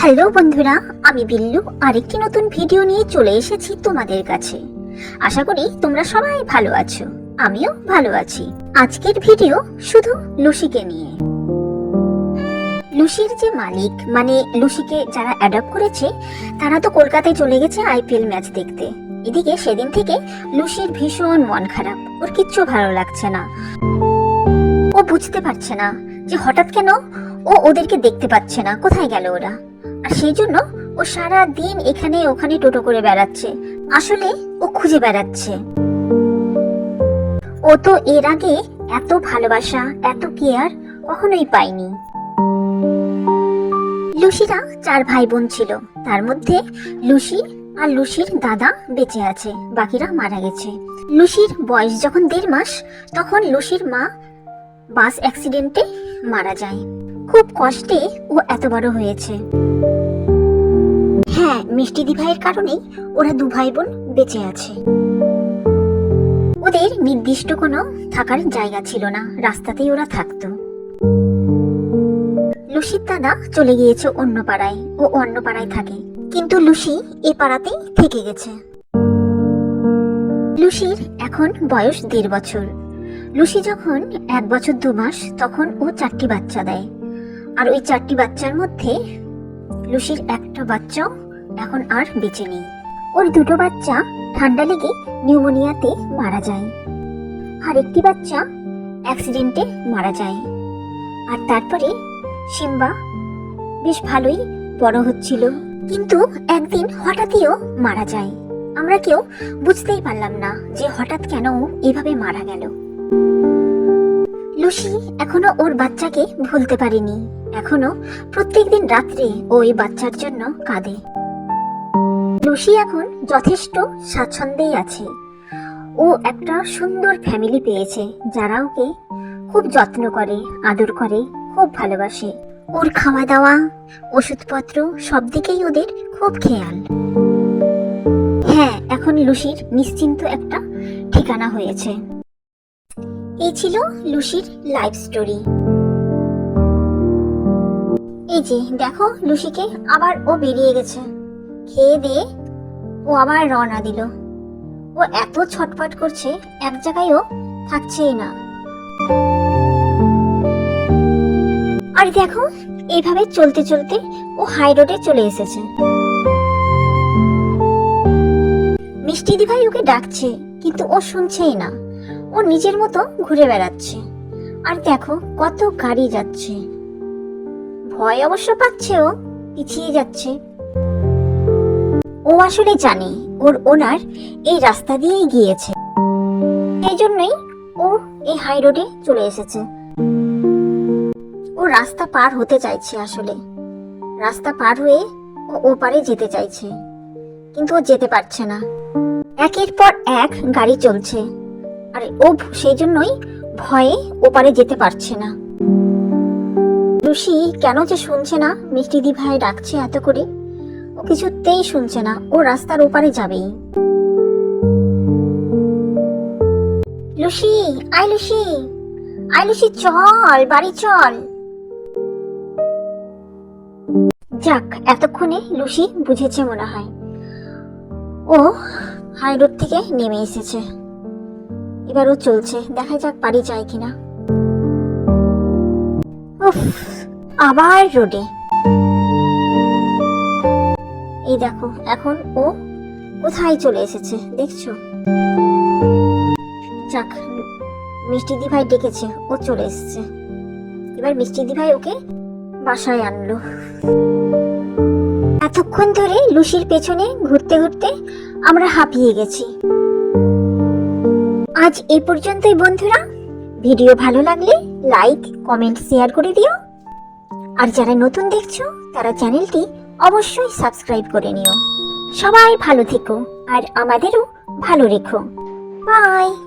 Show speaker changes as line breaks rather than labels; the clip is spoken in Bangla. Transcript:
হ্যালো বন্ধুরা, আমি বিল্লু, আরেকটি নতুন ভিডিও নিয়ে চলে এসেছি তোমাদের কাছে। আশা করি তোমরা সবাই ভালো আছো, আমিও ভালো আছি। আজকের ভিডিও শুধু লুসিকে নিয়ে। লুসির যে মালিক মানে লুসিকে যারা অ্যাডপ্ট করেছে, তারা তো কলকাতায় চলে গেছে আইপিএল ম্যাচ দেখতে। এদিকে সেদিন থেকে লুসির ভীষণ মন খারাপ, ওর কিচ্ছু ভালো লাগছে না। ও বুঝতে পারছে না যে হঠাৎ কেন ও ওদেরকে দেখতে পাচ্ছে না, কোথায় গেল ওরা? আর সেই জন্য ও সারা দিন এখানে ওখানে টোটো করে বেড়াচ্ছে। আসলে ও খুঁজে বেড়াচ্ছে। ও তো এর আগে এত ভালোবাসা, এত কেয়ার কখনোই পায়নি। লুসিরা চার ভাই বোন ছিল। তার মধ্যে লুসি আর লুসির দাদা বেঁচে আছে, বাকিরা মারা গেছে। লুসির বয়স যখন দেড় মাস, তখন লুসির মা বাস অ্যাক্সিডেন্টে মারা যায়। খুব কষ্টে ও এত বড় হয়েছে। হ্যাঁ মিষ্টি দিভাইয়ের কারণেই ওরা দু ভাই বোন বেঁচে আছে। ওদের নির্দিষ্ট কোনো থাকার জায়গা ছিল না, রাস্তাতেই ওরা থাকতো। লুসির দাদা চলে গিয়েছে অন্য পাড়ায়, ও অন্য পাড়ায় থাকে। কিন্তু লুসি এ পাড়াতেই থেকে গেছে। লুসির এখন বয়স দেড় বছর। লুসি যখন এক বছর দু মাস, তখন ও চারটি বাচ্চা দেয়। আর ওই চারটি বাচ্চার মধ্যে লুসির একটা বাচ্চাও এখন আর বেঁচে নেই। ওর দুটো বাচ্চা ঠান্ডা লেগে নিউমোনিয়াতে মারা যায়। আর একটি বাচ্চা অ্যাক্সিডেন্টে মারা যায়। আর তারপরে সিম্বা বেশ ভালোই বড় হচ্ছিল। কিন্তু একদিন হঠাৎইও মারা যায়। আমরা কেউ বুঝতেই পারলাম না যে হঠাৎ কেন এভাবে মারা গেল। লুসি এখনও ওর বাচ্চাকে ভুলতে পারেনি। এখনও প্রত্যেকদিন রাত্রে ওই বাচ্চার জন্য কাঁদে। লুসি এখন যথেষ্ট স্বাচ্ছন্দ্যেই আছে। ও একটা সুন্দর ফ্যামিলি পেয়েছে, যারা ওকে খুব যত্ন করে, আদর করে, খুব ভালোবাসে। ওর খাওয়া দাওয়া ওষুধপত্র সব দিকেই ওদের খুব খেয়াল। হ্যাঁ এখন লুসির নিশ্চিন্ত একটা ঠিকানা হয়েছে। এই ছিল লুসির লাইফ স্টোরি এই যে, দেখো লুসিকে আবার ও বেরিয়ে গেছে। খেয়ে দিয়ে ও আবার রওনা দিল। ও এত ছটফট করছে, এক জায়গায়ও থাকছেই না। আর দেখো, এইভাবে চলতে চলতে ও হাই রোডে চলে এসেছে। মিষ্টি দিভাই ওকে ডাকছে, কিন্তু ও শুনছেই না। ও নিজের মতো ঘুরে বেড়াচ্ছে। আর দেখো, কত গাড়ি যাচ্ছে। ভয় অবশ্য পাচ্ছে ও, পিছিয়ে যাচ্ছে। ও আসলে জানে, ওর ওনার এই রাস্তা দিয়েই গিয়েছে। এই জন্যই ও এই হাই রোডে চলে এসেছে। ও রাস্তা পার হতে চাইছে আসলে। রাস্তা পার হয়ে ও ওপারে যেতে চাইছে। কিন্তু ও যেতে পারছে না। একের পর এক গাড়ি চলছে। আর ও সেই জন্যই ভয়ে ওপারে যেতে পারছে না। লুসি কেন যে শুনছে না? মিষ্টি দি ভাই ডাকছে এত করে। ও কিছুতেই শুনছে না। ও রাস্তার ওপারে যাবেই। লুসি আই লুসি। আই লুসি, চল, বাড়ি চল। যাক, এতক্ষণে লুসি বুঝেছে মনে হয়। ও হাই রোড থেকে নেমে এসেছে। এবার ও চলছে, দেখা যাক বাড়ি যায় কিনা। উফ, আবার রোডে। এই দেখো, এখন ও কোথায় চলে এসেছে, দেখছ? যাক, মিষ্টি দিভাই ডেকেছে, ও চলে এসেছে। এবার মিষ্টি দিভাই ওকে বাসায় আনলো। এতক্ষণ ধরে লুসির পেছনে ঘুরতে ঘুরতে আমরা হাঁপিয়ে গেছি। আজ এই পর্যন্তই বন্ধুরা। ভিডিও ভালো লাগলে লাইক, কমেন্ট, শেয়ার করে দিও। আর যারা নতুন দেখছ, তারা চ্যানেলটি অবশ্যই সাবস্ক্রাইব করে নিও। সবাই ভালো থেকো আর আমাদেরও ভালো রেখো। বাই।